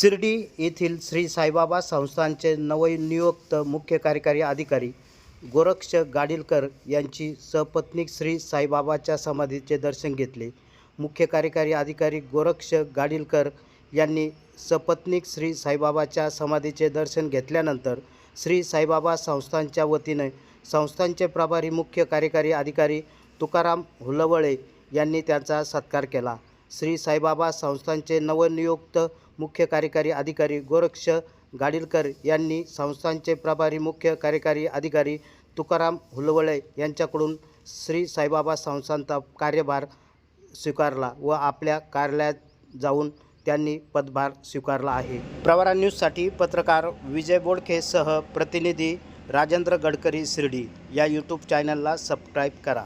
शिर्डी येथील श्री साईबाबा संस्थानचे नवनियुक्त मुख्य कार्यकारी अधिकारी गोरक्ष गाडीलकर यांची सपत्नीक श्री साईबाबाच्या समाधीचे दर्शन घेतले. मुख्य कार्यकारी अधिकारी गोरक्ष गाडीलकर यांनी सपत्नीक श्री साईबाबाच्या समाधीचे दर्शन घेतल्यानंतर श्री साईबाबा संस्थानच्या वतीने संस्थानचे प्रभारी मुख्य कार्यकारी अधिकारी तुकाराम हुलवळे यांनी त्यांचा सत्कार केला. श्री साईबाबा संस्थांचे नवनियुक्त मुख्य कार्यकारी अधिकारी गोरक्ष गाडीलकर यांनी संस्थांचे प्रभारी मुख्य कार्यकारी अधिकारी तुकाराम हुलवळे यांच्याकडून श्री साईबाबा संस्थानचा कार्यभार स्वीकारला व आपल्या कार्यालयात जाऊन त्यांनी पदभार स्वीकारला आहे. प्रवारा न्यूजसाठी पत्रकार विजय बोडखेसह प्रतिनिधी राजेंद्र गडकरी शिर्डी. या यूट्यूब चॅनलला सबस्क्राईब करा.